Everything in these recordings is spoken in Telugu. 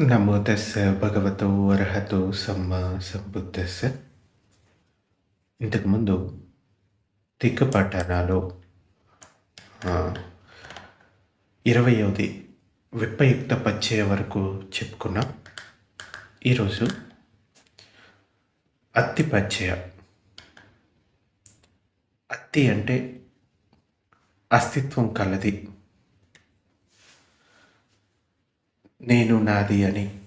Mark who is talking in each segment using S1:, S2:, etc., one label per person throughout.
S1: నమో తస్స భగవతో అర్హతో సమ్మ సంబుద్ధస్స ఇంతకుముందు తిక్కపట్టణాలో ఇరవయవది విప్పయుక్త పచ్చే వరకు చెప్పుకున్నాం. ఈరోజు అత్తి పచ్చయ అత్తి అంటే అస్తిత్వం కలది. నేను నాది అని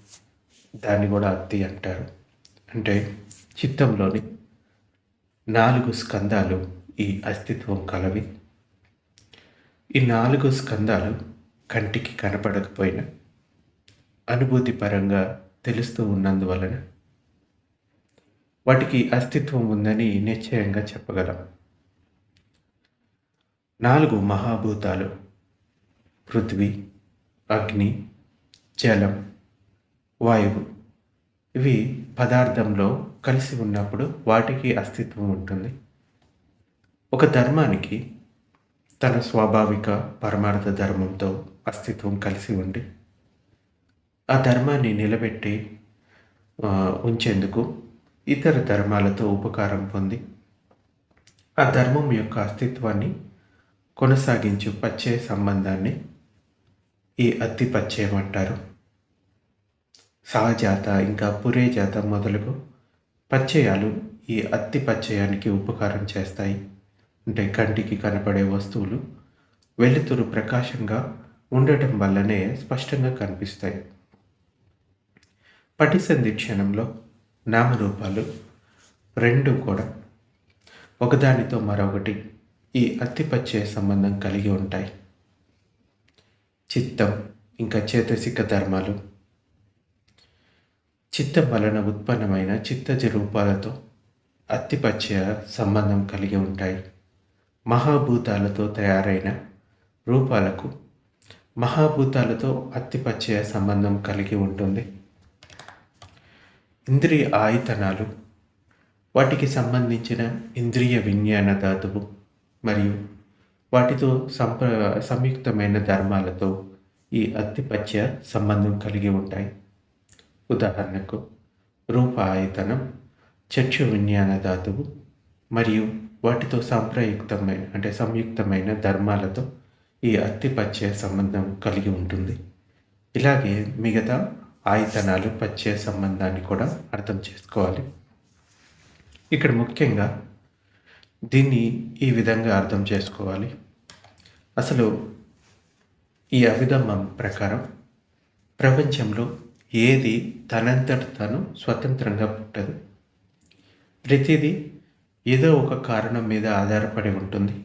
S1: దాన్ని కూడా అత్తి అంటారు. అంటే చిత్తంలోని నాలుగు స్కందాలు ఈ అస్తిత్వం కలవి. ఈ నాలుగు స్కందాలు కంటికి కనపడకపోయినా అనుభూతి పరంగా తెలుస్తూ ఉన్నందువలన వాటికి అస్తిత్వం ఉందని నిశ్చయంగా చెప్పగలం. నాలుగు మహాభూతాలు పృథ్వీ అగ్ని జలం వాయువు ఇవి పదార్థంలో కలిసి ఉన్నప్పుడు వాటికి అస్తిత్వం ఉంటుంది. ఒక ధర్మానికి తన స్వాభావిక పరమార్థ ధర్మంతో అస్తిత్వం కలిసి ఉండి ఆ ధర్మాన్ని నిలబెట్టి ఉంచేందుకు ఇతర ధర్మాలతో ఉపకారం పొంది ఆ ధర్మం యొక్క అస్తిత్వాన్ని కొనసాగించు పచ్చే సంబంధాన్ని ఈ అత్తి పచ్చయం అంటారు సహజాత ఇంకా పురే జాత మొదలగు పచ్చయాలు ఈ అత్తి పచ్చయానికి ఉపకారం చేస్తాయి. అంటే కంటికి కనపడే వస్తువులు వెలుతురు ప్రకాశంగా ఉండటం వల్లనే స్పష్టంగా కనిపిస్తాయి. పటిసంధి క్షణంలో నామరూపాలు రెండు కూడా ఒకదానితో మరొకటి ఈ అత్తిపచ్చే సంబంధం కలిగి ఉంటాయి. చిత్తం ఇంకా చేతసిక ధర్మాలు చిత్తం వలన ఉత్పన్నమైన చిత్తజ రూపాలతో అత్తిపచ్చయ సంబంధం కలిగి ఉంటాయి. మహాభూతాలతో తయారైన రూపాలకు మహాభూతాలతో అత్తిపచ్చయ సంబంధం కలిగి ఉంటుంది. ఇంద్రియ ఆయుతనాలు వాటికి సంబంధించిన ఇంద్రియ విజ్ఞాన ధాతువు మరియు వాటితో సంప సంయుక్తమైన ధర్మాలతో ఈ అత్తిపచ్చ సంబంధం కలిగి ఉంటాయి. ఉదాహరణకు రూప ఆయతనం చక్షు విజ్ఞాన ధాతువు మరియు వాటితో సాంప్రయుక్తమైన అంటే సంయుక్తమైన ధర్మాలతో ఈ అత్తిపచ్చే సంబంధం కలిగి ఉంటుంది. ఇలాగే మిగతా ఆయతనాలు పచ్చే సంబంధాన్ని కూడా అర్థం చేసుకోవాలి. ఇక్కడ ముఖ్యంగా దీన్ని ఈ విధంగా అర్థం చేసుకోవాలి. అసలు ఈ అభిధమ్మం ప్రకారం ప్రపంచంలో ఏది తనంతట తను స్వతంత్రంగా పుట్టదు. ప్రతిదీ ఏదో ఒక కారణం మీద ఆధారపడి ఉంటుంది.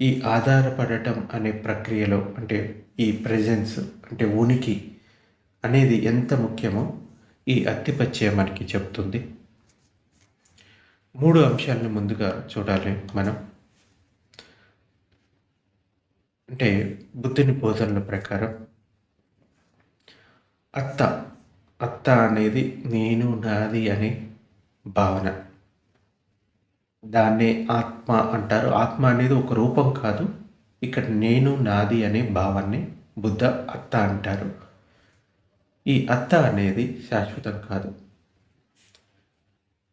S1: ఈ ఆధారపడటం అనే ప్రక్రియలో అంటే ఈ ప్రజెన్స్ అంటే ఉనికి అనేది ఎంత ముఖ్యమో ఈ అత్తిపచ్చయ మనకి చెప్తుంది. మూడు అంశాలను ముందుగా చూడాలి మనం. అంటే బుద్ధుని బోధనల ప్రకారం అత్త అత్త అనేది నేను నాది అనే భావన. దాన్నే ఆత్మ అంటారు. ఆత్మ అనేది ఒక రూపం కాదు. ఇక్కడ నేను నాది అనే భావాన్ని బుద్ధ అత్త అంటారు. ఈ అత్త అనేది శాశ్వతం కాదు.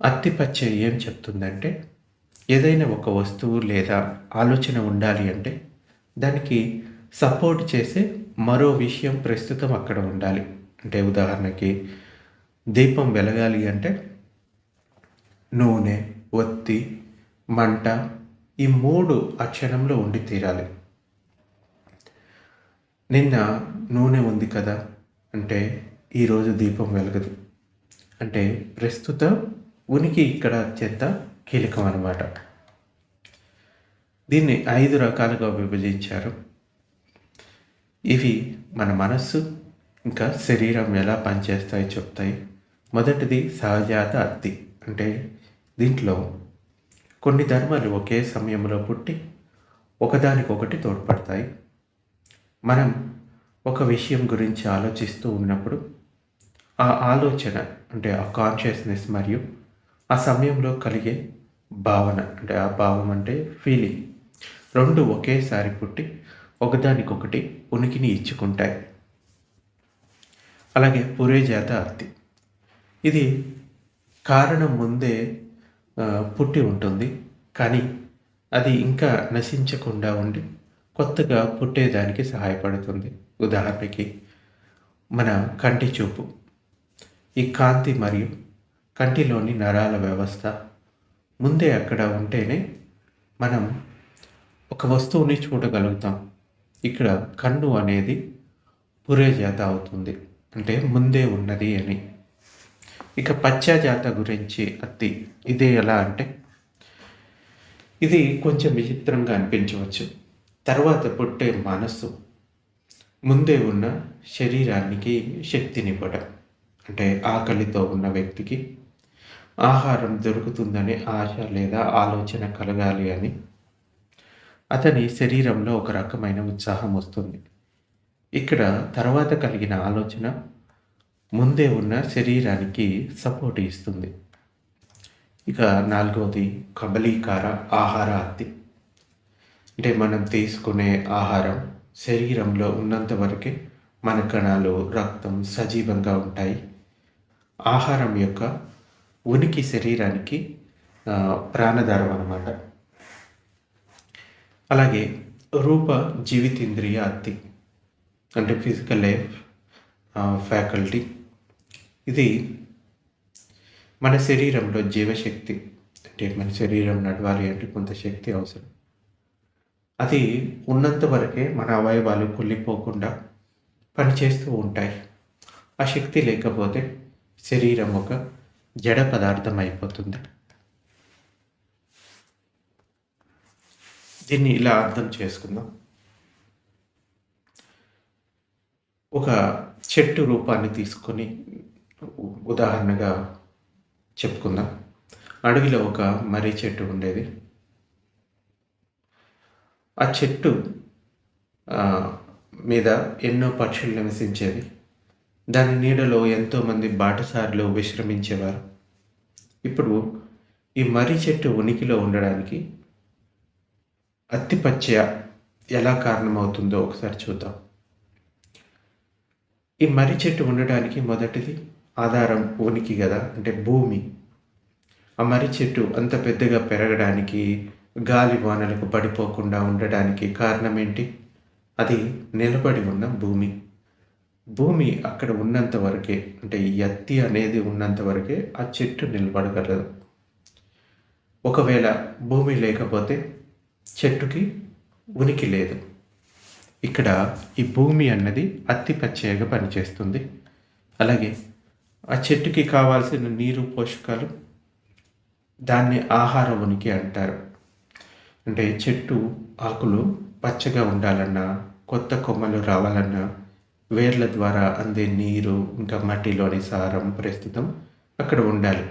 S1: అత్తిపచ్చ ఏం చెప్తుందంటే ఏదైనా ఒక వస్తువు లేదా ఆలోచన ఉండాలి అంటే దానికి సపోర్ట్ చేసే మరో విషయం ప్రస్తుతం అక్కడ ఉండాలి. అంటే ఉదాహరణకి దీపం వెలగాలి అంటే నూనె ఒత్తి మంట ఈ మూడు ఆ క్షణంలో ఉండి తీరాలి. నిన్న నూనె ఉంది కదా అంటే ఈరోజు దీపం వెలగదు. అంటే ప్రస్తుత ఉనికి ఇక్కడ అత్యంత కీలకం అన్నమాట. దీన్ని ఐదు రకాలుగా విభజించారు. ఇవి మన మనస్సు ఇంకా శరీరం ఎలా పనిచేస్తాయో చెప్తాయి. మొదటిది సహజాత అత్తి అంటే దీంట్లో కొన్ని ధర్మాలు ఒకే సమయంలో పుట్టి ఒకదానికొకటి తోడ్పడతాయి. మనం ఒక విషయం గురించి ఆలోచిస్తూ ఉన్నప్పుడు ఆ ఆలోచన అంటే ఆ కాన్షియస్నెస్ మరియు ఆ సమయంలో కలిగే భావన అంటే ఆ భావం అంటే ఫీలింగ్ రెండు ఒకేసారి పుట్టి ఒకదానికొకటి ఉనికిని ఇచ్చుకుంటాయి. అలాగే పురేజాత అత్తి ఇది కారణం ముందే పుట్టి ఉంటుంది. కానీ అది ఇంకా నశించకుండా ఉండి కొత్తగా పుట్టేదానికి సహాయపడుతుంది. ఉదాహరణకి మన కంటి చూపు. ఈ కాంతి మరియు కంటిలోని నరాల వ్యవస్థ ముందే అక్కడ ఉంటేనే మనం ఒక వస్తువుని చూడగలుగుతాం. ఇక్కడ కన్ను అనేది పురేజాత అవుతుంది. అంటే ముందే ఉన్నది అని. ఇక పశ్చాజాత గురించి అత్తి ఇది ఎలా అంటే ఇది కొంచెం విచిత్రంగా అనిపించవచ్చు. తర్వాత పుట్టే మనస్సు ముందే ఉన్న శరీరానికి శక్తినివ్వడం అంటే ఆకలితో ఉన్న వ్యక్తికి ఆహారం దొరుకుతుందనే ఆశ లేదా ఆలోచన కలగాలి అని. అతని శరీరంలో ఒక రకమైన ఉత్సాహం వస్తుంది. ఇక్కడ తర్వాత కలిగిన ఆలోచన ముందే ఉన్న శరీరానికి సపోర్ట్ ఇస్తుంది. ఇక నాలుగవది కబలీకార ఆహార అత్తి అంటే మనం తీసుకునే ఆహారం శరీరంలో ఉన్నంత వరకే మన కణాలు రక్తం సజీవంగా ఉంటాయి. ఆహారం యొక్క ఉనికి శరీరానికి ప్రాణధారం అన్నమాట. అలాగే రూప జీవితేంద్రియ అత్తి అంటే ఫిజికల్ లైఫ్ ఫ్యాకల్టీ ఇది మన శరీరంలో జీవశక్తి. అంటే మన శరీరం నడవాలి అంటే కొంత శక్తి అవసరం. అది ఉన్నంత వరకే మన అవయవాలు కుళ్ళిపోకుండా పనిచేస్తూ ఉంటాయి. ఆ శక్తి లేకపోతే శరీరం ఒక జడ పదార్థం అయిపోతుంది. దీన్ని ఇలా అర్థం చేసుకుందాం. ఒక చెట్టు రూపాన్ని తీసుకొని ఉదాహరణగా చెప్పుకుందాం. అడవిలో ఒక మర్రి చెట్టు ఉండేది. ఆ చెట్టు మీద ఎన్నో పక్షులు నివసించేవి దాని నీడలో ఎంతోమంది బాటసారులు విశ్రమించేవారు. ఇప్పుడు ఈ మర్రి చెట్టు ఉనికిలో ఉండడానికి అత్తిపచ్చ ఎలా కారణమవుతుందో ఒకసారి చూద్దాం. ఈ మర్రి చెట్టు ఉండడానికి మొదటిది ఆధారం ఉనికి కదా అంటే భూమి. ఆ మర్రి చెట్టు అంత పెద్దగా పెరగడానికి గాలి వానలకు పడిపోకుండా ఉండడానికి కారణం ఏంటి? అది నిలబడి ఉన్న భూమి. భూమి అక్కడ ఉన్నంత వరకే అంటే ఎత్తి అనేది ఉన్నంత వరకే ఆ చెట్టు నిలబడగలదు. ఒకవేళ భూమి లేకపోతే చెట్టుకి ఉనికి లేదు. ఇక్కడ ఈ భూమి అన్నది అత్తి పచ్చగా పనిచేస్తుంది. అలాగే ఆ చెట్టుకి కావాల్సిన నీరు పోషకాలు దాన్ని ఆహార ఉనికి అంటారు. అంటే చెట్టు ఆకులు పచ్చగా ఉండాలన్నా కొత్త కొమ్మలు రావాలన్నా వేర్ల ద్వారా అందే నీరు ఇంకా మట్టిలోని సారం ప్రస్తుతం అక్కడ ఉండాలి.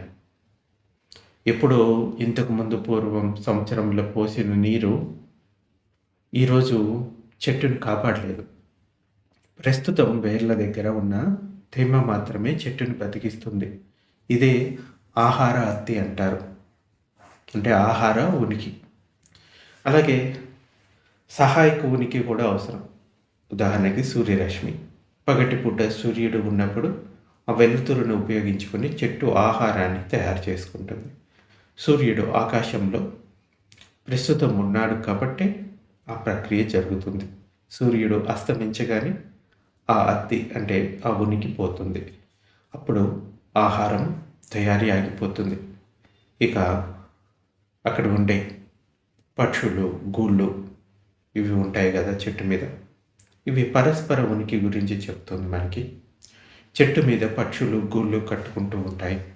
S1: ఎప్పుడో ఇంతకుముందు పూర్వం సంవత్సరంలో పోసిన నీరు ఈరోజు చెట్టును కాపాడలేదు. ప్రస్తుతం వేర్ల దగ్గర ఉన్న తేమ మాత్రమే చెట్టును బతికిస్తుంది. ఇదే ఆహార అత్తి అంటారు. అంటే ఆహార ఉనికి. అలాగే సహాయక ఉనికి కూడా అవసరం. ఉదాహరణకి సూర్యరశ్మి. పగటిపూట సూర్యుడు ఉన్నప్పుడు ఆ వెలుతురును ఉపయోగించుకొని చెట్టు ఆహారాన్ని తయారు చేసుకుంటుంది. సూర్యుడు ఆకాశంలో ప్రస్తుతం ఉన్నాడు కాబట్టి ఆ ప్రక్రియ జరుగుతుంది. సూర్యుడు అస్తమించగానే ఆ అత్తి అంటే ఆ ఉనికి పోతుంది. అప్పుడు ఆహారం తయారీ ఆగిపోతుంది. ఇక అక్కడ ఉండే పక్షులు గూళ్ళు ఇవి ఉంటాయి కదా చెట్టు మీద. ఇవి పరస్పర ఉనికి గురించి చెప్తుంది మనకి. చెట్టు మీద పక్షులు గూళ్ళు కట్టుకుంటూ ఉంటాయి.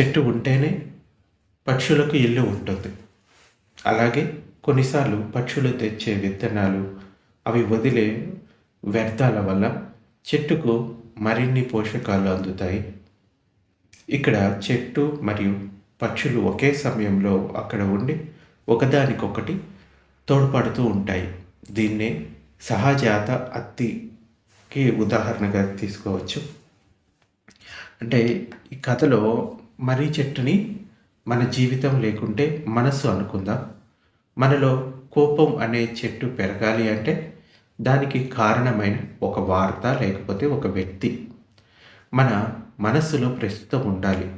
S1: చెట్టు ఉంటేనే పక్షులకు ఇల్లు ఉంటుంది. అలాగే కొన్నిసార్లు పక్షులు తెచ్చే విత్తనాలు అవి వదిలే వ్యర్థాల వల్ల చెట్టుకు మరిన్ని పోషకాలు అందుతాయి. ఇక్కడ చెట్టు మరియు పక్షులు ఒకే సమయంలో అక్కడ ఉండి ఒకదానికొకటి తోడ్పడుతూ ఉంటాయి. దీన్నే సహజాత అత్తికి ఉదాహరణగా తీసుకోవచ్చు. అంటే ఈ కథలో మర్రి చెట్టుని మన జీవితం లేకుంటే మనస్సు అనుకుందాం. మనలో కోపం అనే చెట్టు పెరగాలి అంటే దానికి కారణమైన ఒక వార్త లేకపోతే ఒక వ్యక్తి. మన మనస్సులో ప్రస్తుతం ఉండాలి.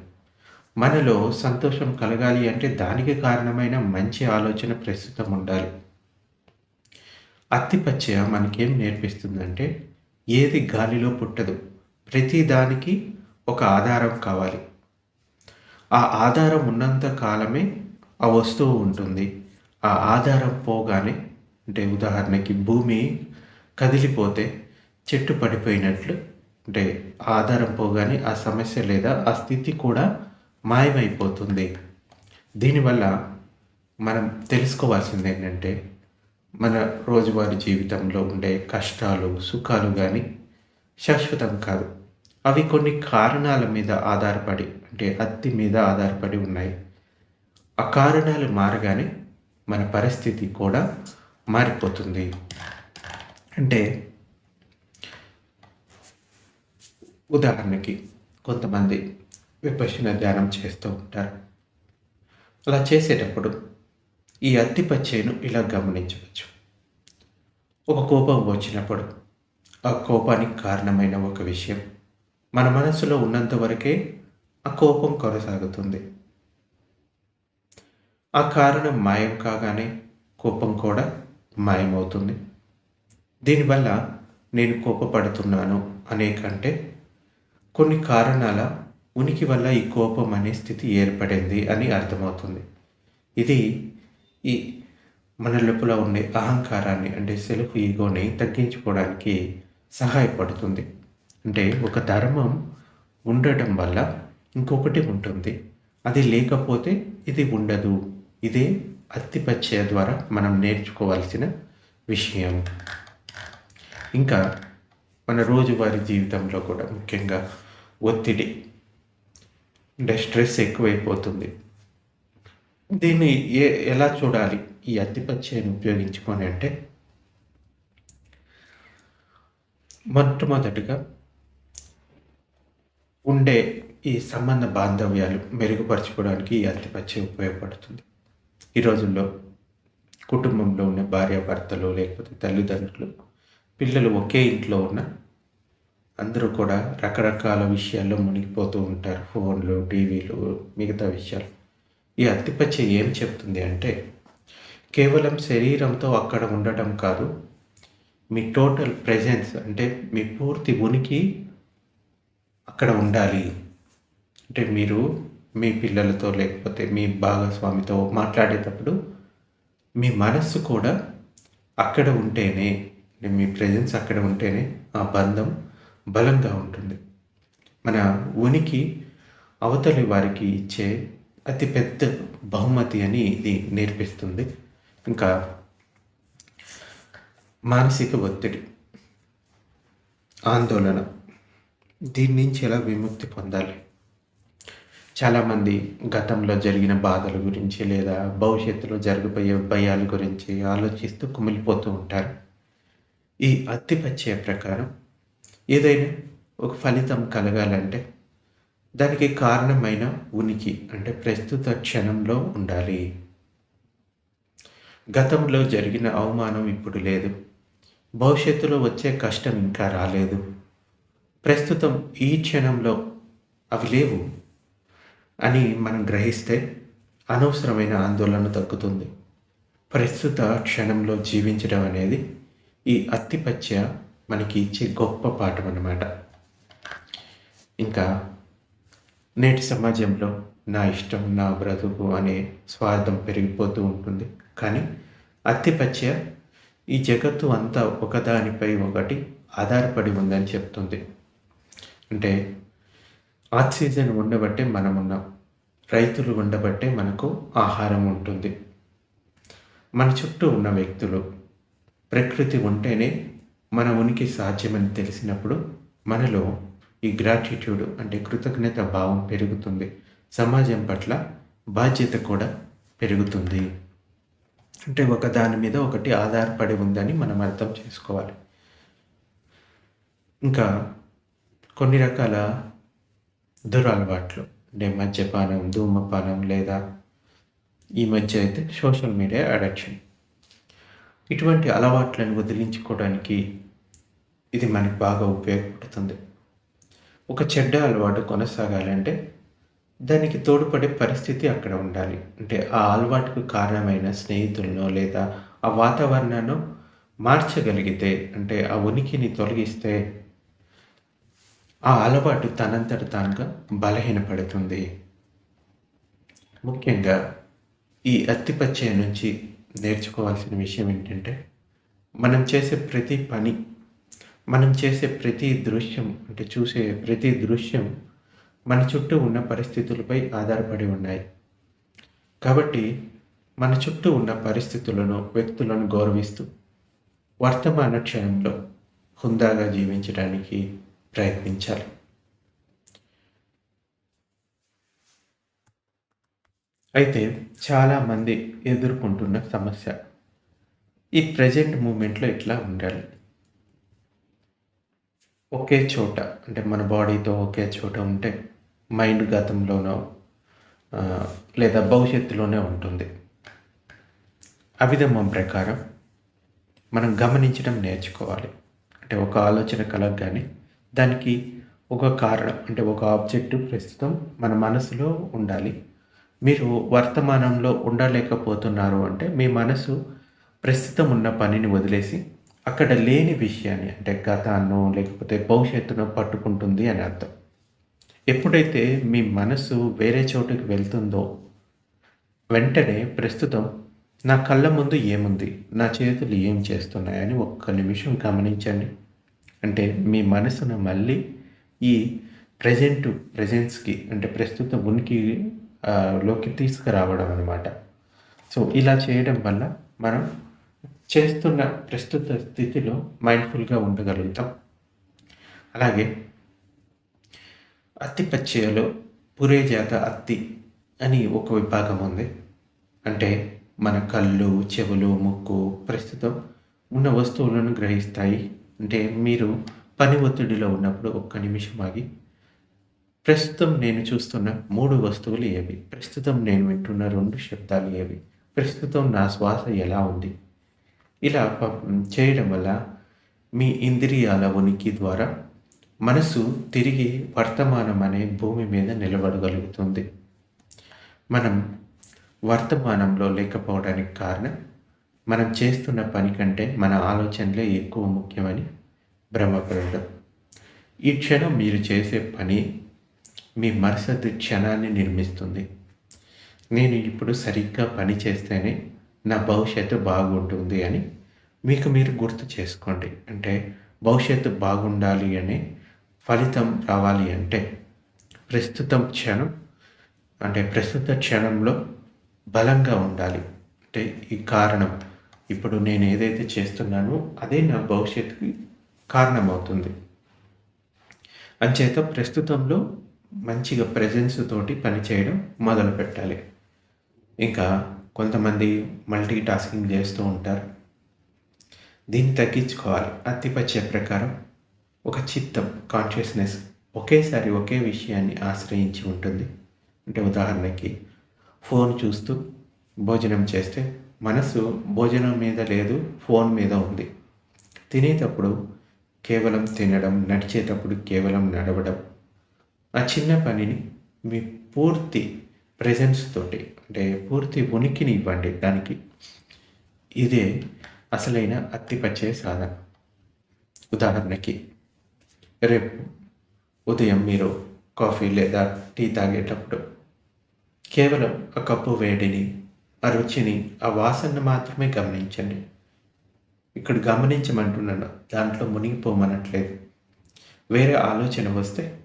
S1: మనలో సంతోషం కలగాలి అంటే దానికి కారణమైన మంచి ఆలోచన ప్రస్తుతం ఉండాలి. అత్తిపచ్చ మనకేం నేర్పిస్తుందంటే ఏది గాలిలో పుట్టదు. ప్రతి దానికి ఒక ఆధారం కావాలి. ఆ ఆధారం ఉన్నంత కాలమే ఆ వస్తువు ఉంటుంది. ఆ ఆధారం పోగానే అంటే ఉదాహరణకి భూమి కదిలిపోతే చెట్టు పడిపోయినట్లు అంటే ఆధారం పోగానే ఆ సమస్య లేదా ఆ స్థితి కూడా మాయమైపోతుంది. దీనివల్ల మనం తెలుసుకోవాల్సింది ఏంటంటే మన రోజువారీ జీవితంలో ఉండే కష్టాలు సుఖాలు కానీ శాశ్వతం కాదు. అవి కొన్ని కారణాల మీద ఆధారపడి అంటే అత్తి మీద ఆధారపడి ఉన్నాయి. ఆ కారణాలు మారగానే మన పరిస్థితి కూడా మారిపోతుంది. అంటే ఉదాహరణకి కొంతమంది విపశ్యన ధ్యానం చేస్తూ ఉంటారు. అలా చేసేటప్పుడు ఈ అత్తి పచ్చేను ఇలా గమనించవచ్చు. ఒక కోపం వచ్చినప్పుడు ఆ కోపానికి కారణమైన ఒక విషయం మన మనసులో ఉన్నంత వరకే ఆ కోపం కొనసాగుతుంది. ఆ కారణం మాయం కాగానే కోపం కూడా మాయమవుతుంది. దీనివల్ల నేను కోపపడుతున్నాను అనే కంటే కొన్ని కారణాల ఉనికి వల్ల ఈ కోపం అనే స్థితి ఏర్పడింది అని అర్థమవుతుంది. ఇది ఈ మన లోపల ఉండే అహంకారాన్ని అంటే సెల్ఫ్ ఈగోని తగ్గించుకోవడానికి సహాయపడుతుంది. అంటే ఒక ధర్మం ఉండటం వల్ల ఇంకొకటి ఉంటుంది. అది లేకపోతే ఇది ఉండదు. ఇదే అత్తిపచ్చయ ద్వారా మనం నేర్చుకోవాల్సిన విషయం. ఇంకా మన రోజువారీ జీవితంలో కూడా ముఖ్యంగా ఒత్తిడి అంటే స్ట్రెస్ ఎక్కువైపోతుంది. దీన్ని ఏ ఎలా చూడాలి? ఈ అత్తిపచ్చని ఉపయోగించుకొని అంటే మొట్టమొదటిగా ఉండే ఈ సంబంధ బాంధవ్యాలు మెరుగుపరచుకోవడానికి ఈ అత్తిపచ్చ ఉపయోగపడుతుంది. ఈ రోజుల్లో కుటుంబంలో ఉన్న భార్యాభర్తలు లేకపోతే తల్లిదండ్రులు పిల్లలు ఒకే ఇంట్లో ఉన్న అందరూ కూడా రకరకాల విషయాల్లో మునిగిపోతూ ఉంటారు. ఫోన్లు టీవీలు మిగతా విషయాలు. ఈ అత్తిపచ్చ ఏం చెప్తుంది అంటే కేవలం శరీరంతో అక్కడ ఉండటం కాదు మీ టోటల్ ప్రెజెన్స్ అంటే మీ పూర్తి ఉనికి అక్కడ ఉండాలి. అంటే మీరు మీ పిల్లలతో లేకపోతే మీ భాగస్వామితో మాట్లాడేటప్పుడు మీ మనస్సు కూడా అక్కడ ఉంటేనే మీ ప్రజెన్స్ అక్కడ ఉంటేనే ఆ బంధం బలంగా ఉంటుంది. మన ఉనికి అవతలి వారికి ఇచ్చే అతి పెద్ద బహుమతి అని ఇది నేర్పిస్తుంది. ఇంకా మానసిక ఒత్తిడి ఆందోళన దీని నుంచి ఎలా విముక్తి పొందాలి? చాలామంది గతంలో జరిగిన బాధల గురించి లేదా భవిష్యత్తులో జరగబోయే భయాల గురించి ఆలోచిస్తూ కుమిలిపోతూ ఉంటారు. ఈ అత్తిపచ్చే ప్రకారం ఏదైనా ఒక ఫలితం కలగాలంటే దానికి కారణమైన ఉనికి అంటే ప్రస్తుత క్షణంలో ఉండాలి. గతంలో జరిగిన అవమానం ఇప్పుడు లేదు. భవిష్యత్తులో వచ్చే కష్టం ఇంకా రాలేదు. ప్రస్తుతం ఈ క్షణంలో అవి లేవు. అని మనం గ్రహిస్తే అనవసరమైన ఆందోళన తగ్గుతుంది. ప్రస్తుత క్షణంలో జీవించడం అనేది ఈ అత్తిపచ్చ మనకి ఇచ్చే గొప్ప పాఠం అన్నమాట. ఇంకా నేటి సమాజంలో నా ఇష్టం నా బ్రతుకు అనే స్వార్థం పెరిగిపోతూ ఉంటుంది. కానీ అత్తిపచ్చ ఈ జగత్తు అంతా ఒకదానిపై ఒకటి ఆధారపడి ఉందని చెప్తుంది. అంటే ఆక్సిజన్ ఉండబట్టే మనం ఉన్నాం రైతులు ఉండబట్టే మనకు ఆహారం ఉంటుంది. మన చుట్టూ ఉన్న వ్యక్తులు ప్రకృతి ఉంటేనే మన ఉనికి సాధ్యమని తెలిసినప్పుడు మనలో ఈ గ్రాటిట్యూడ్ అంటే కృతజ్ఞత భావం పెరుగుతుంది. సమాజం పట్ల బాధ్యత కూడా పెరుగుతుంది. అంటే ఒక దాని మీద ఒకటి ఆధారపడి ఉందని మనం అర్థం చేసుకోవాలి. ఇంకా కొన్ని రకాల దురలవాట్లు అంటే మద్యపానం ధూమపానం లేదా ఈ మధ్య అయితే సోషల్ మీడియా అడక్షన్. ఇటువంటి అలవాట్లను వదిలించుకోవడానికి ఇది మనకు బాగా ఉపయోగపడుతుంది. ఒక చెడ్డ అలవాటు కొనసాగాలంటే దానికి తోడ్పడే పరిస్థితి అక్కడ ఉండాలి. అంటే ఆ అలవాటుకు కారణమైన స్నేహితులను లేదా ఆ వాతావరణాన్ని మార్చగలిగితే అంటే ఆ ఉనికిని తొలగిస్తే ఆ అలవాటు తనంతట తానుగా బలహీనపడుతుంది. ముఖ్యంగా ఈ అత్తిపచ్చయ నుంచి నేర్చుకోవాల్సిన విషయం ఏంటంటే మనం చేసే ప్రతి పని మనం చేసే ప్రతి దృశ్యం అంటే చూసే ప్రతి దృశ్యం మన చుట్టూ ఉన్న పరిస్థితులపై ఆధారపడి ఉన్నాయి. కాబట్టి మన చుట్టూ ఉన్న పరిస్థితులను వ్యక్తులను గౌరవిస్తూ వర్తమాన క్షణంలో హుందాగా జీవించడానికి ప్రయత్నించాలి. అయితే చాలామంది ఎదుర్కొంటున్న సమస్య ఈ ప్రజెంట్ మూమెంట్లో ఇట్లా ఉండాలి? ఒకే చోట అంటే మన బాడీతో ఒకే చోట ఉంటే మైండ్ గతంలోనో లేదా భవిష్యత్తులోనే ఉంటుంది. అవిధమం ప్రకారం మనం గమనించడం నేర్చుకోవాలి. అంటే ఒక ఆలోచన కలగగానే దానికి ఒక కారణం అంటే ఒక ఆబ్జెక్టు ప్రస్తుతం మన మనసులో ఉండాలి. మీరు వర్తమానంలో ఉండలేకపోతున్నారు అంటే మీ మనసు ప్రస్తుతం ఉన్న పనిని వదిలేసి అక్కడ లేని విషయాన్ని అంటే గతాన్నో లేకపోతే భవిష్యత్తును పట్టుకుంటుంది అని అర్థం. ఎప్పుడైతే మీ మనసు వేరే చోటుకి వెళ్తుందో వెంటనే ప్రస్తుతం నా కళ్ళ ముందు ఏముంది? నా చేతులు ఏం చేస్తున్నాయని ఒక్క నిమిషం గమనించండి. అంటే మీ మనసును మళ్ళీ ఈ ప్రజెంట్ ప్రజెన్స్కి అంటే ప్రస్తుత ఉనికి లోకి తీసుకురావడం అనమాట సో ఇలా చేయడం వల్ల మనం చేస్తున్న ప్రస్తుత స్థితిలో మైండ్ఫుల్గా ఉండగలుగుతాం. అలాగే అత్తి పచ్చయలో పురేజాత అత్తి అని ఒక విభాగం ఉంది. అంటే మన కళ్ళు చెవులు ముక్కు ప్రస్తుతం ఉన్న వస్తువులను గ్రహిస్తాయి. అంటే మీరు పని ఒత్తిడిలో ఉన్నప్పుడు ఒక్క నిమిషం ఆగి ప్రస్తుతం నేను చూస్తున్న మూడు వస్తువులు ఏవి? ప్రస్తుతం నేను వింటున్న రెండు శబ్దాలు ఏవి? ప్రస్తుతం నా శ్వాస ఎలా ఉంది? ఇలా చేయడం వల్ల మీ ఇంద్రియాల ఉనికి ద్వారా మనసు తిరిగి వర్తమానం అనే భూమి మీద నిలబడగలుగుతుంది. మనం వర్తమానంలో లేకపోవడానికి కారణం మనం చేస్తున్న పని కంటే మన ఆలోచనలే ఎక్కువ ముఖ్యమని భ్రమపడడం ఈ క్షణం మీరు చేసే పని మీ మరుసటి క్షణాన్ని నిర్మిస్తుంది. నేను ఇప్పుడు సరిగ్గా పని చేస్తేనే నా భవిష్యత్తు బాగుంటుంది అని మీకు మీరు గుర్తు చేసుకోండి. అంటే భవిష్యత్తు బాగుండాలి అని ఫలితం రావాలి అంటే ప్రస్తుతం క్షణం అంటే ప్రస్తుత క్షణంలో బలంగా ఉండాలి. అంటే ఈ కారణం ఇప్పుడు నేను ఏదైతే చేస్తున్నానో అదే నా భవిష్యత్తుకి కారణమవుతుంది. అంచేత ప్రస్తుతంలో మంచిగా ప్రజెన్స్ తోటి పనిచేయడం మొదలు పెట్టాలి ఇంకా కొంతమంది మల్టీ టాస్కింగ్ చేస్తూ ఉంటారు. దీన్ని తగ్గించుకోవాలి. అతిపచ్చే ప్రకారం ఒక చిత్తం కాన్షియస్నెస్ ఒకేసారి ఒకే విషయాన్ని ఆశ్రయించి ఉంటుంది. అంటే ఉదాహరణకి ఫోన్ చూస్తూ భోజనం చేస్తే మనసు భోజనం మీద లేదు ఫోన్ మీద ఉంది. తినేటప్పుడు కేవలం తినడం నడిచేటప్పుడు కేవలం నడవడం ఆ చిన్న పనిని మీ పూర్తి ప్రెజెన్స్ తోటి అంటే పూర్తి ఉనికిని ఇవ్వండి దానికి. ఇదే అసలైన అత్తిపచ్చే సాధన. ఉదాహరణకి రేపు ఉదయం మీరు కాఫీ లేదా టీ తాగేటప్పుడు కేవలం ఆ కప్పు వేడిని ఆ రుచిని ఆ వాసనను మాత్రమే గమనించండి. ఇక్కడ గమనించమంటున్నాను దాంట్లో మునిగిపోమనట్లేదు. వేరే ఆలోచన వస్తే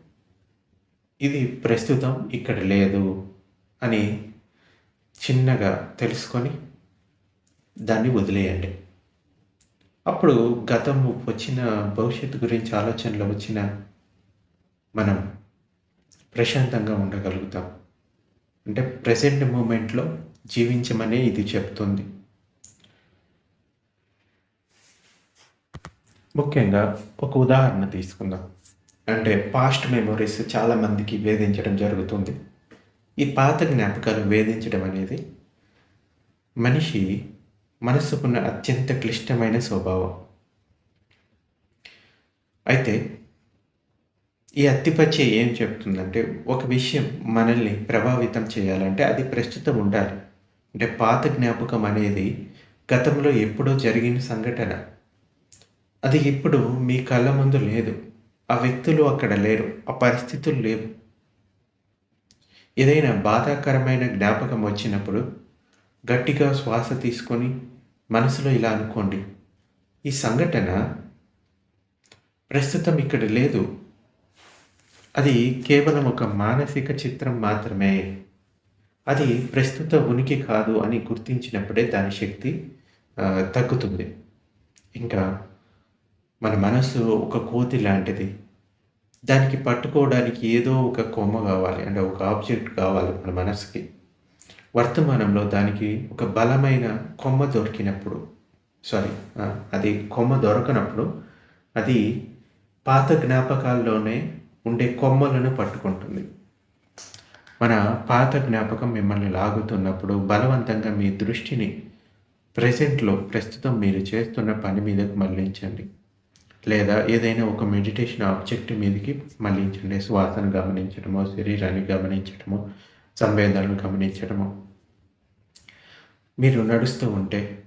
S1: ఇది ప్రస్తుతం ఇక్కడ లేదు అని చిన్నగా తెలుసుకొని దాన్ని వదిలేయండి. అప్పుడు గతం వచ్చిన భవిష్యత్తు గురించి ఆలోచనలు వచ్చిన మనం ప్రశాంతంగా ఉండగలుగుతాం. అంటే ప్రజెంట్ మూమెంట్లో జీవించమనే ఇది చెప్తుంది. ముఖ్యంగా ఒక ఉదాహరణ తీసుకుందాం. అంటే పాస్ట్ మెమొరీస్ చాలామందికి వేధించడం జరుగుతుంది. ఈ పాత జ్ఞాపకాలు వేధించడం అనేది మనిషి మనస్సుకున్న అత్యంత క్లిష్టమైన స్వభావం. అయితే ఈ అత్తిపచ్చ ఏం చెప్తుందంటే ఒక విషయం మనల్ని ప్రభావితం చేయాలంటే అది ప్రస్తుతం ఉండాలి. అంటే పాత జ్ఞాపకం అనేది గతంలో ఎప్పుడో జరిగిన సంఘటన. అది ఇప్పుడు మీ కళ్ళ ముందు లేదు. ఆ వ్యక్తులు అక్కడ లేరు. ఆ పరిస్థితులు లేవు. ఏదైనా బాధాకరమైన జ్ఞాపకం వచ్చినప్పుడు గట్టిగా శ్వాస తీసుకొని మనసులో ఇలా అనుకోండి. ఈ సంఘటన ప్రస్తుతం ఇక్కడ లేదు. అది కేవలం ఒక మానసిక చిత్రం మాత్రమే. అది ప్రస్తుత ఉనికి కాదు అని గుర్తించినప్పుడే దాని శక్తి తగ్గుతుంది. ఇంకా మన మనసు ఒక కోతి లాంటిది. దానికి పట్టుకోవడానికి ఏదో ఒక కొమ్మ కావాలి అంటే ఒక ఆబ్జెక్ట్ కావాలి మన మనసుకి. వర్తమానంలో దానికి ఒక బలమైన కొమ్మ దొరికినప్పుడు సారీ అది కొమ్మ దొరకనప్పుడు అది పాత జ్ఞాపకాల్లోనే ఉండే కొమ్మలను పట్టుకుంటుంది. మన పాత జ్ఞాపకం మిమ్మల్ని లాగుతున్నప్పుడు బలవంతంగా మీ దృష్టిని ప్రజెంట్లో ప్రస్తుతం మీరు చేస్తున్న పని మీదకు మళ్ళించండి. లేదా ఏదైనా ఒక మెడిటేషన్ ఆబ్జెక్ట్ మీదకి మళ్ళించండి. శ్వాసను గమనించడమో శరీరాన్ని గమనించడము సంవేదనలు గమనించడము. మీరు నడుస్తూ ఉంటే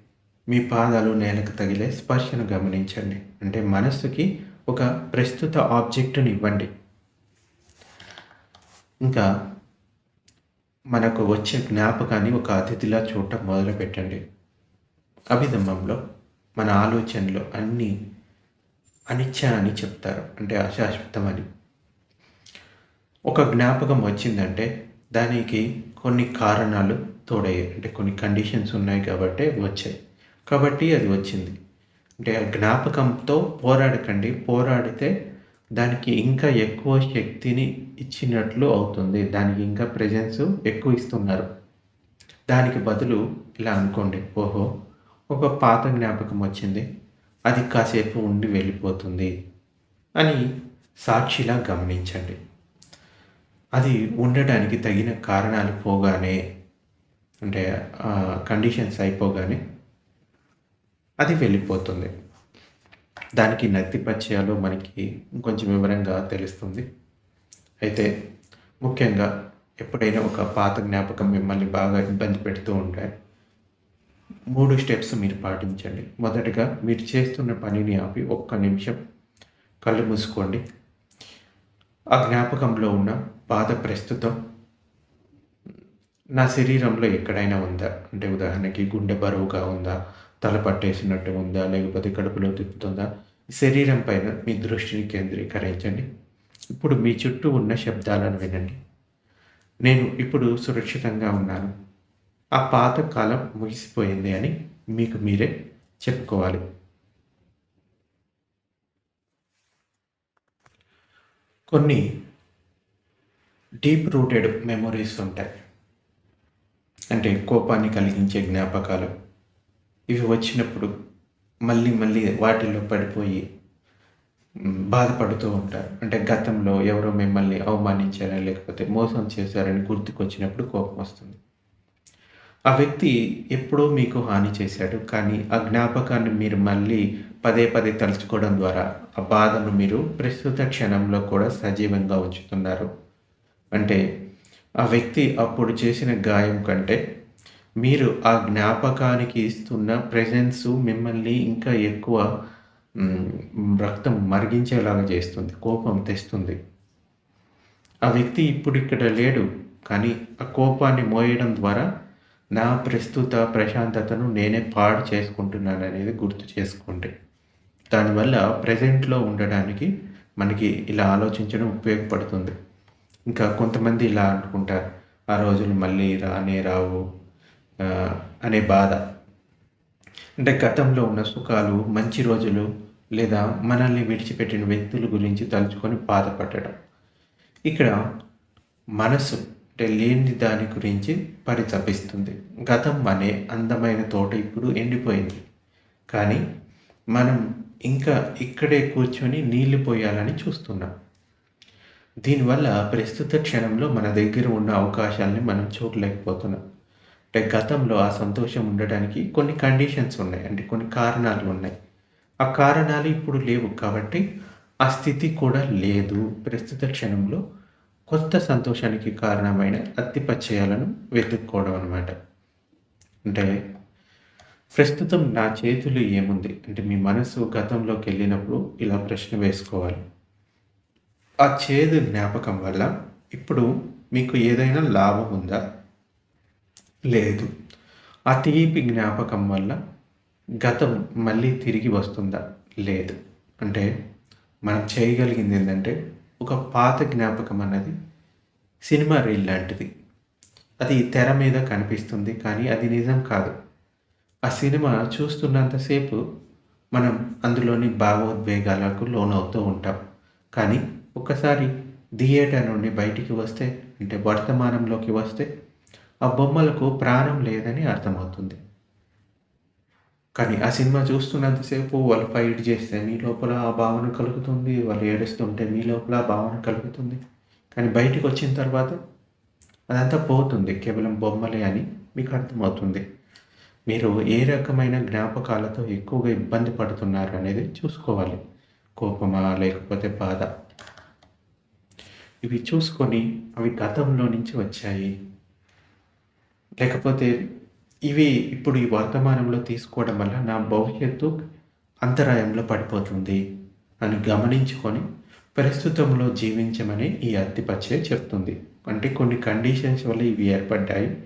S1: మీ పాదాలు నేలకు తగిలే స్పర్శను గమనించండి. అంటే మనస్సుకి ఒక ప్రస్తుత ఆబ్జెక్టుని ఇవ్వండి. ఇంకా మనకు వచ్చే జ్ఞాపకాన్ని ఒక అతిథిలా చూడటం మొదలు పెట్టండి అభిధమ్మంలో మన ఆలోచనలు అన్నీ అనిచ్చ అని చెప్తారు. అంటే అశాశ్వతం అని ఒక జ్ఞాపకం వచ్చిందంటే దానికి కొన్ని కారణాలు తోడయ్యాయి అంటే కొన్ని కండిషన్స్ ఉన్నాయి కాబట్టి వచ్చాయి. కాబట్టి అది వచ్చింది. అంటే ఆ జ్ఞాపకంతో పోరాడకండి. పోరాడితే దానికి ఇంకా ఎక్కువ శక్తిని ఇచ్చినట్లు అవుతుంది. దానికి ఇంకా ప్రజెన్స్ ఎక్కువ ఇస్తున్నారు. దానికి బదులు ఇలా అనుకోండి. ఓహో ఒక పాత జ్ఞాపకం వచ్చింది. అది కాసేపు ఉండి వెళ్ళిపోతుంది అని సాక్షిలా గమనించండి. అది ఉండడానికి తగిన కారణాలు పోగానే అంటే కండిషన్స్ అయిపోగానే అది వెళ్ళిపోతుంది. దానికి నత్తి పచ్చయాలు మనకి కొంచెం వివరంగా తెలుస్తుంది. అయితే ముఖ్యంగా ఎప్పుడైనా ఒక పాత జ్ఞాపకం మిమ్మల్ని బాగా ఇబ్బంది పెడుతూ ఉంటాయి. మూడు స్టెప్స్ మీరు పాటించండి. మొదటగా మీరు చేస్తున్న పనిని ఆపి ఒక్క నిమిషం కళ్ళు మూసుకోండి. ఆ జ్ఞాపకంలో ఉన్న బాధ ప్రస్తుతం నా శరీరంలో ఎక్కడైనా ఉందా? అంటే ఉదాహరణకి గుండె బరువుగా ఉందా? తల పట్టేసినట్టు ఉందా? లేకపోతే కడుపులో తిప్పుతుందా? శరీరం పైన మీ దృష్టిని కేంద్రీకరించండి. ఇప్పుడు మీ చుట్టూ ఉన్న శబ్దాలను వినండి. నేను ఇప్పుడు సురక్షితంగా ఉన్నాను. ఆ పాత కాలం ముగిసిపోయింది అని మీకు మీరే చెప్పుకోవాలి. కొన్ని డీప్ రూటెడ్ మెమొరీస్ ఉంటాయి. అంటే కోపాన్ని కలిగించే జ్ఞాపకాలు. ఇవి వచ్చినప్పుడు మళ్ళీ మళ్ళీ వాటిల్లో పడిపోయి బాధపడుతూ ఉంటారు. అంటే గతంలో ఎవరో మిమ్మల్ని అవమానించారని లేకపోతే మోసం చేశారని గుర్తుకొచ్చినప్పుడు కోపం వస్తుంది. ఆ వ్యక్తి ఎప్పుడో మీకు హాని చేశాడు కానీ ఆ జ్ఞాపకాన్ని మీరు మళ్ళీ పదే పదే తలుచుకోవడం ద్వారా ఆ బాధను మీరు ప్రస్తుత క్షణంలో కూడా సజీవంగా ఉంచుతున్నారు. అంటే ఆ వ్యక్తి అప్పుడు చేసిన గాయం కంటే మీరు ఆ జ్ఞాపకానికి ఇస్తున్న ప్రెజెన్స్ మిమ్మల్ని ఇంకా ఎక్కువ రక్తం మరిగించేలాగా చేస్తుంది కోపం తెస్తుంది. ఆ వ్యక్తి ఇప్పుడు ఇక్కడ లేడు కానీ ఆ కోపాన్ని మోయడం ద్వారా నా ప్రస్తుత ప్రశాంతతను నేనే పాడు చేసుకుంటున్నాను అనేది గుర్తు చేసుకోండి. దానివల్ల ప్రజెంట్లో ఉండడానికి మనకి ఇలా ఆలోచించడం ఉపయోగపడుతుంది. ఇంకా కొంతమంది ఇలా అనుకుంటారు ఆ రోజులు మళ్ళీ రానే రావు అనే బాధ. అంటే గతంలో ఉన్న సుఖాలు మంచి రోజులు లేదా మనల్ని విడిచిపెట్టిన వ్యక్తుల గురించి తలుచుకొని బాధపడటం. ఇక్కడ మనసు అంటే లేని దాని గురించి పరితపిస్తుంది. గతం అనే అందమైన తోట ఇప్పుడు ఎండిపోయింది. కానీ మనం ఇంకా ఇక్కడే కూర్చొని నీళ్ళు పోయాలని చూస్తున్నాం. దీనివల్ల ప్రస్తుత క్షణంలో మన దగ్గర ఉన్న అవకాశాలని మనం చూడలేకపోతున్నాం. అంటే గతంలో ఆ సంతోషం ఉండడానికి కొన్ని కండిషన్స్ ఉన్నాయి. అంటే కొన్ని కారణాలు ఉన్నాయి. ఆ కారణాలు ఇప్పుడు లేవు కాబట్టి ఆ స్థితి కూడా లేదు. ప్రస్తుత క్షణంలో కొత్త సంతోషానికి కారణమైన అత్తిపచ్చయాలను వెతుక్కోవడం అనమాట అంటే ప్రస్తుతం నా చేతులు ఏముంది? అంటే మీ మనసు గతంలోకి వెళ్ళినప్పుడు ఇలా ప్రశ్న వేసుకోవాలి. ఆ చేదు జ్ఞాపకం వల్ల ఇప్పుడు మీకు ఏదైనా లాభం ఉందా? లేదు. ఆ తీపి జ్ఞాపకం వల్ల గతం మళ్ళీ తిరిగి వస్తుందా? లేదు. అంటే మనం చేయగలిగింది ఏంటంటే ఒక పాత జ్ఞాపకం అన్నది సినిమా రీల్ లాంటిది. అది తెర మీద కనిపిస్తుంది కానీ అది నిజం కాదు. ఆ సినిమా చూస్తున్నంతసేపు మనం అందులోని భావోద్వేగాలకు లోనవుతూ ఉంటాం. కానీ ఒకసారి థియేటర్ నుండి బయటికి వస్తే అంటే వర్తమానంలోకి వస్తే బొమ్మలకు ప్రాణం లేదని అర్థమవుతుంది. కానీ ఆ సినిమా చూస్తున్నంతసేపు వాళ్ళు ఫైట్ చేస్తే మీ లోపల ఆ భావన కలుగుతుంది వాళ్ళు ఏడుస్తుంటే మీ లోపల ఆ భావన కలుగుతుంది. కానీ బయటికి వచ్చిన తర్వాత అదంతా పోతుంది కేవలం బొమ్మలే అని మీకు అర్థమవుతుంది. మీరు ఏ రకమైన జ్ఞాపకాలతో ఎక్కువగా ఇబ్బంది పడుతున్నారు అనేది చూసుకోవాలి. కోపమా లేకపోతే బాధ? ఇవి చూసుకొని అవి గతంలో నుంచి వచ్చాయి. లేకపోతే ఇవి ఇప్పుడు ఈ వర్తమానంలో తీసుకోవడం వల్ల నా భవిష్యత్తు అంతరాయంలో పడిపోతుంది అని గమనించుకొని ప్రస్తుతంలో జీవించమని ఈ అత్తిపచ్చే చెప్తుంది. అంటే కొన్ని కండిషన్స్ వల్ల ఇవి ఏర్పడ్డాయి.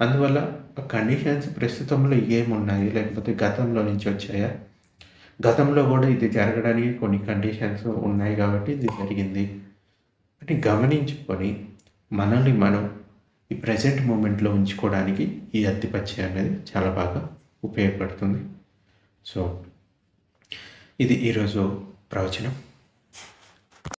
S1: అందువల్ల ఆ కండిషన్స్ ప్రస్తుతంలో ఏమున్నాయి? లేకపోతే గతంలో నుంచి వచ్చాయా? గతంలో కూడా ఇది జరగడానికి కొన్ని కండిషన్స్ ఉన్నాయి కాబట్టి ఇది జరిగింది. అని గమనించుకొని మనల్ని మనం ఈ ప్రజెంట్ మూమెంట్లో ఉంచుకోవడానికి ఈ అత్తిపచ్చ అనేది చాలా బాగా ఉపయోగపడుతుంది. సో ఇది ఈరోజు ప్రవచనం.